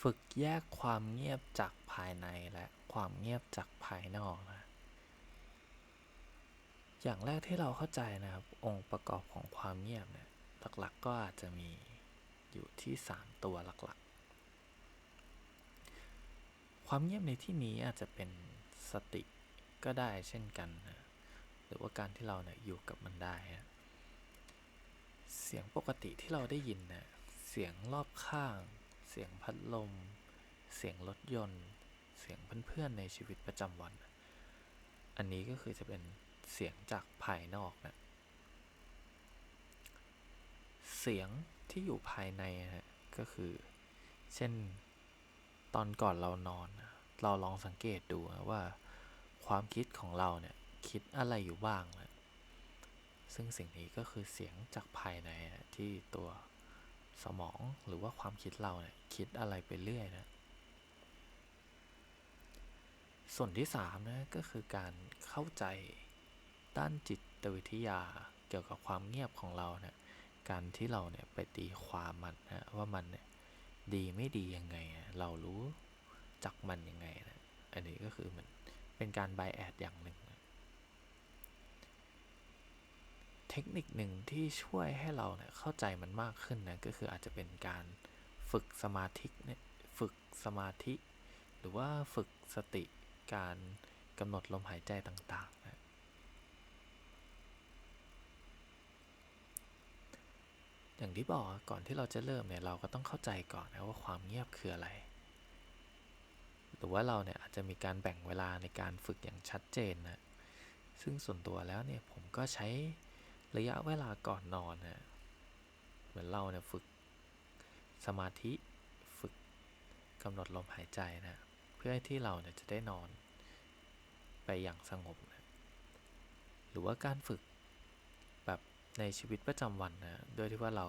ฝึกแยกความเงียบจากภายในและความเงียบจากภายนอกนะ อย่างแรกที่เราเข้าใจนะครับ องค์ประกอบของความเงียบเนี่ยหลักๆก็อาจจะมีอยู่ที่ 3 ตัวหลักๆ ความเงียบในที่นี้อาจจะเป็นสติก็ได้เช่นกันนะหรือว่าการที่เราเนี่ยอยู่กับมันได้นะเสียงปกติที่เราได้ยินนะเสียงรอบข้าง เสียงพัดลม เสียงรถยนต์ เสียงเพื่อนๆในชีวิตประจำวัน อันนี้ก็คือจะเป็นเสียงจากภายนอกนะเสียงที่อยู่ภายในนะก็คือ เช่นตอนก่อนเรานอน เราลองสังเกตดูว่า ความคิดของเราเนี่ยคิดอะไรอยู่บ้างนะซึ่งสิ่งนี้ก็คือเสียงจากภายในนะที่ตัว สมองหรือว่าความคิดเราเนี่ยคิดอะไรไปเรื่อยนะ ส่วนที่สามนะก็คือการเข้าใจด้านจิตวิทยาเกี่ยวกับความเงียบของเราเนี่ยการที่เราเนี่ยไปตีความมันนะว่ามันเนี่ยดีไม่ดียังไงเรารู้จักมันยังไงนะอันนี้ก็คือมันเป็นการไบแอดอย่างหนึ่งนะ เทคนิคหนึ่งที่ช่วยให้เราเนี่ยเข้าใจมันมากขึ้นนะก็คืออาจจะเป็นการฝึกสมาธิเนี่ยฝึกสมาธิ หรือว่าฝึกสติการกำหนดลมหายใจต่างๆนะอย่างที่บอกก่อนที่เราจะเริ่มเนี่ยเราก็ต้องเข้าใจก่อนนะว่าความเงียบคืออะไร หรือว่าเราเนี่ยอาจจะมีการแบ่งเวลาในการฝึกอย่างชัดเจนนะซึ่งส่วนตัวแล้วเนี่ยผมก็ใช้ ระยะเวลาก่อนนอนนะเหมือนเราเนี่ยฝึกสมาธิฝึกกำหนดลมหายใจนะ เพื่อให้ที่เราเนี่ยจะได้นอนไปอย่างสงบนะหรือว่าการฝึกแบบในชีวิตประจำวันนะโดยที่ว่าเรา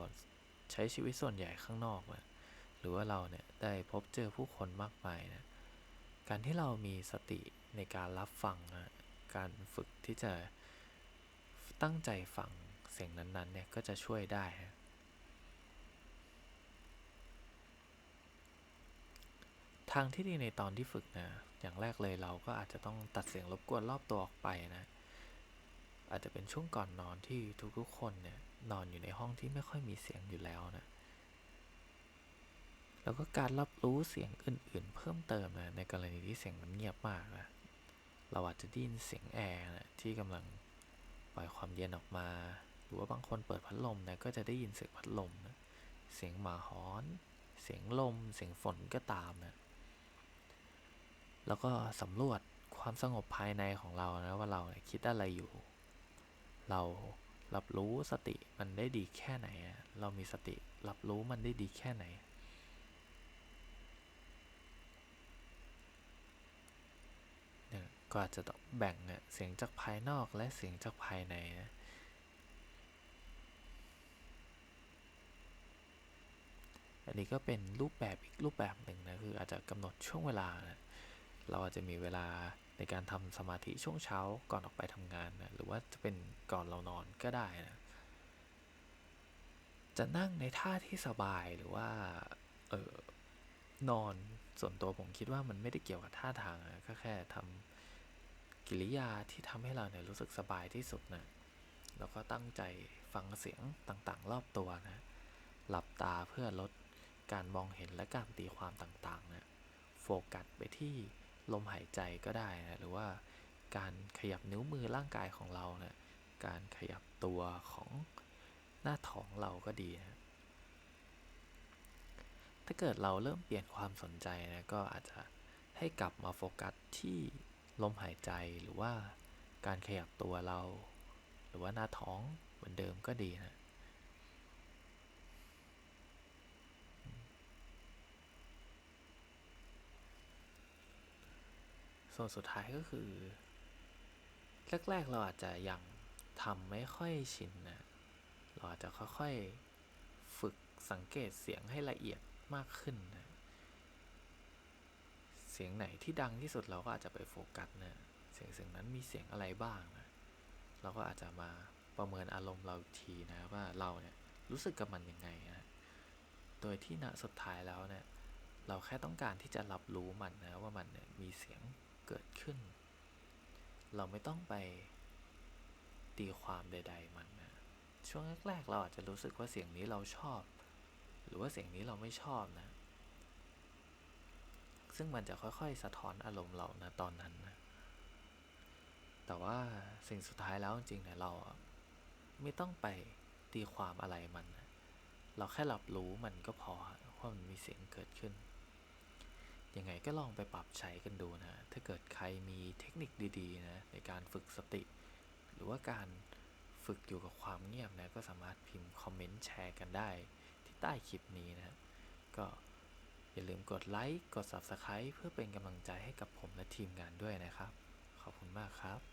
ใช้ชีวิตส่วนใหญ่ข้างนอกนะหรือว่าเราเนี่ยได้พบเจอผู้คนมากมายนะการที่เรามีสติในการรับฟังนะการฝึกที่จะ ตั้งใจฟังเสียงนั้นๆเนี่ยก็จะช่วยได้นะทางที่ดีในตอนที่ฝึกนะ อย่างแรกเลยเราก็อาจจะต้องตัดเสียงรบกวนรอบตัวออกไปนะ อาจจะเป็นช่วงก่อนนอนที่ทุกๆคนเนี่ยนอนอยู่ในห้องที่ไม่ค่อยมีเสียงอยู่แล้วนะ แล้วก็การรับรู้เสียงอื่นๆ เพิ่มเติมนะในกรณีที่เสียงมันเงียบมากนะ เราอาจจะได้ยินเสียงแอร์นะที่กำลัง ปล่อยความเย็นออกมา หรือว่าบางคนเปิดพัดลมนะก็จะได้ยินเสียงพัดลมนะเสียงหมาหอน เสียงลม เสียงฝนก็ตามนะแล้วก็สำรวจความสงบภายในของเรานะว่าเราคิดอะไรอยู่ เรารับรู้สติมันได้ดีแค่ไหน เรามีสติรับรู้มันได้ดีแค่ไหน เนี่ย ก็อาจจะต้องแบ่งเนี่ยเสียงจากภายนอกและเสียงจากภายในนะอันนี้ก็เป็นรูปแบบอีกรูปแบบหนึ่งนะคืออาจจะกำหนดช่วงเวลานะเราอาจจะมีเวลาในการทำสมาธิช่วงเช้าก่อนออกไปทำงานนะหรือว่าจะเป็นก่อนเรานอนก็ได้นะจะนั่งในท่าที่สบายหรือว่าเออนอนส่วนตัวผมคิดว่ามันไม่ได้เกี่ยวกับท่าทางนะก็แค่ทำ กิริยาที่ทำให้เราเนี่ยรู้สึกสบายที่สุดนะแล้วก็ตั้งใจฟังเสียงต่างๆ รอบตัวนะ หลับตาเพื่อลดการมองเห็นและการตีความต่างๆนะโฟกัสไปที่ลมหายใจก็ได้นะ หรือว่าการขยับนิ้วมือร่างกายของเราเนะี่ยการขยับตัวของหน้าท้องเราก็ดีนะ ถ้าเกิดเราเริ่มเปลี่ยนความสนใจนะ ก็อาจจะให้กลับมาโฟกัสที่ ลมหายใจหรือว่าการขยับตัวเรา หรือว่าหน้าท้องเหมือนเดิมก็ดีนะส่วนสุดท้ายก็คือ แรก ๆ เราอาจจะยังทำไม่ค่อยชินนะ เราอาจจะค่อย ๆ ฝึกสังเกตเสียงให้ละเอียดมากขึ้นนะ สียงไหนที่ดังที่สุดเราก็อาจจะไปโฟกัสนะเสียงเสียงนั้นมีเสียงอะไรบ้างนะเราก็อาจจะมาประเมินอารมณ์เราทีนะว่าเราเนี่ยรู้สึกกับมันยังไงนะโดยที่ณสุดท้ายแล้วเนี่ยเราแค่ต้องการที่จะรับรู้มันนะว่ามันเนี่ยมีเสียงเกิดขึ้น เราไม่ต้องไปตีความใด ๆ มันนะช่วงแรกๆเราอาจจะรู้สึกว่าเสียงนี้เราชอบ หรือว่าเสียงนี้เราไม่ชอบนะ ซึ่งมันจะค่อยๆ สะท้อนอารมณ์เรานะตอนนั้นนะแต่ว่าสิ่งสุดท้ายแล้วจริงๆเนี่ยเราไม่ต้องไปตีความอะไรมันนะเราแค่รับรู้มันก็พอว่ามันมีเสียงเกิดขึ้น ยังไงก็ลองไปปรับใช้กันดูนะ ถ้าเกิดใครมีเทคนิคดีๆนะในการฝึกสติ หรือว่าการฝึกอยู่กับความเงียบนะก็สามารถพิมพ์คอมเมนต์แชร์กันได้ที่ใต้คลิปนี้นะก็ อย่าลืมกดไลค์ กด Subscribe เพื่อเป็นกำลังใจให้กับผมและทีมงานด้วยนะครับ ขอบคุณมากครับ